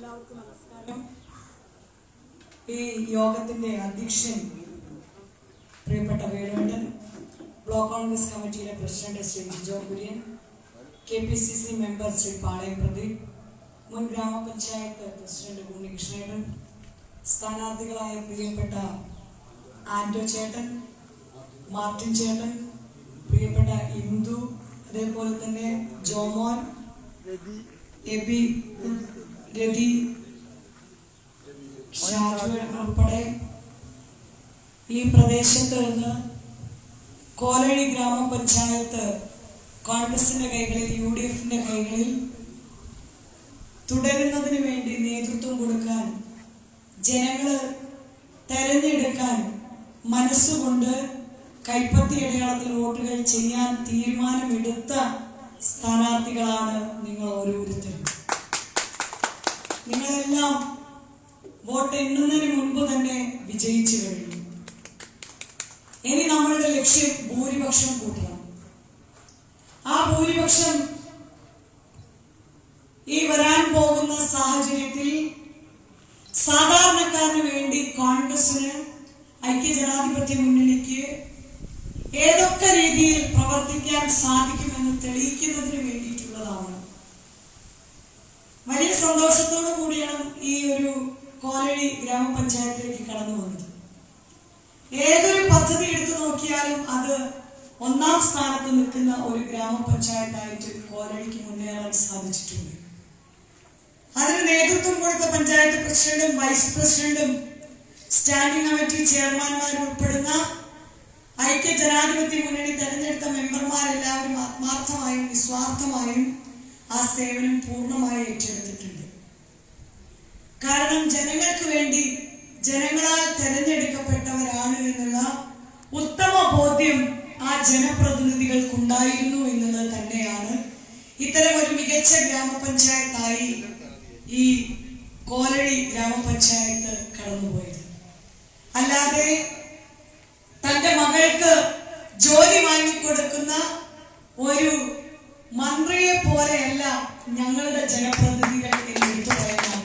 എല്ലാവർക്കും നമസ്കാരം. ഈ യോഗത്തിന്റെ അധ്യക്ഷൻ പ്രിയപ്പെട്ട വേണുവേണ്ടൻ block Congress കമ്മിറ്റിയിലെ president Shri Jijo Kurian K P C C member Shri Palayam Pradeep മുൻ ഗ്രാമപഞ്ചായത്ത് പ്രസിഡന്റ് ഉണ്ണികൃഷ്ണേടൻ സ്ഥാനാർത്ഥികളായ പ്രിയപ്പെട്ട ആന്റോ ചേട്ടൻ മാർട്ടിൻ ചേട്ടൻ പ്രിയപ്പെട്ട ഇന്ദു അതേപോലെ തന്നെ ജോമോൻ എബി രതി ഉൾപ്പെടെ ഈ പ്രദേശത്ത് നിന്ന് കോലഴി ഗ്രാമപഞ്ചായത്ത് കോൺഗ്രസിന്റെ കൈകളിൽ യു ഡി എഫിന്റെ കൈകളിൽ തുടരുന്നതിന് വേണ്ടി നേതൃത്വം കൊടുക്കാൻ ജനങ്ങൾ തെരഞ്ഞെടുക്കാൻ മനസ്സുകൊണ്ട് കൈപ്പത്തി അടയാളത്തിൽ വോട്ടുകൾ ചെയ്യാൻ തീരുമാനമെടുത്ത സ്ഥാനാർത്ഥികളാണ് നിങ്ങൾ ഓരോരുത്തരും. നിങ്ങളെല്ലാം വോട്ട് എണ്ണുന്നതിന് മുൻപ് തന്നെ വിജയിച്ചു കഴിഞ്ഞു. ഇനി നമ്മളുടെ ലക്ഷ്യം ഭൂരിപക്ഷം കൂട്ടണം. ആ ഭൂരിപക്ഷം ഈ വരാൻ പോകുന്ന സാഹചര്യത്തിൽ സാധാരണക്കാരന് വേണ്ടി കോൺഗ്രസിന് ഐക്യജനാധിപത്യ മുന്നണിക്ക് ഏതൊക്കെ രീതിയിൽ പ്രവർത്തിക്കാൻ സാധിക്കുമെന്ന് തെളിയിക്കുന്നതിന് വേണ്ടിയിട്ടുള്ളതാണ് സന്തോഷത്തോടു കൂടിയാണ് ഈ ഒരു കോലഴി ഗ്രാമപഞ്ചായത്തിലേക്ക് കടന്നു വന്നത്. ഏതൊരു പദ്ധതി എടുത്തു നോക്കിയാലും അത് ഒന്നാം സ്ഥാനത്ത് നിൽക്കുന്ന ഒരു ഗ്രാമപഞ്ചായത്തായിട്ട് കോലഴിക്ക് മുന്നേറാൻ സാധിച്ചിട്ടുണ്ട്. അതിന് നേതൃത്വം കൊടുത്ത പഞ്ചായത്ത് പ്രസിഡന്റും വൈസ് പ്രസിഡന്റും സ്റ്റാൻഡിംഗ് കമ്മിറ്റി ചെയർമാൻമാരും ഉൾപ്പെടുന്ന ഐക്യ ജനാധിപത്യ ആ സേവനം പൂർണമായി ഏറ്റെടുത്തിട്ടുണ്ട്. കാരണം ജനങ്ങൾക്ക് വേണ്ടി ജനങ്ങളാൽ തെരഞ്ഞെടുക്കപ്പെട്ടവരാണ് എന്നുള്ള ഉത്തമ ബോധ്യം ആ ജനപ്രതിനിധികൾക്കുണ്ടായിരുന്നു എന്നുള്ളത് തന്നെയാണ് ഇത്തരം ഒരു മികച്ച ഗ്രാമപഞ്ചായത്തായി ഈ കോലഴി ഗ്രാമപഞ്ചായത്ത് കടന്നുപോയത്. അല്ലാതെ തന്റെ മകൾക്ക് ജോലി വാങ്ങിക്കൊടുക്കുന്ന ഒരു മന്ത്രിയെ പോലെയല്ല ഞങ്ങളുടെ ജനപ്രതിനിധികൾ എന്ന് എടുത്തു പറയാൻ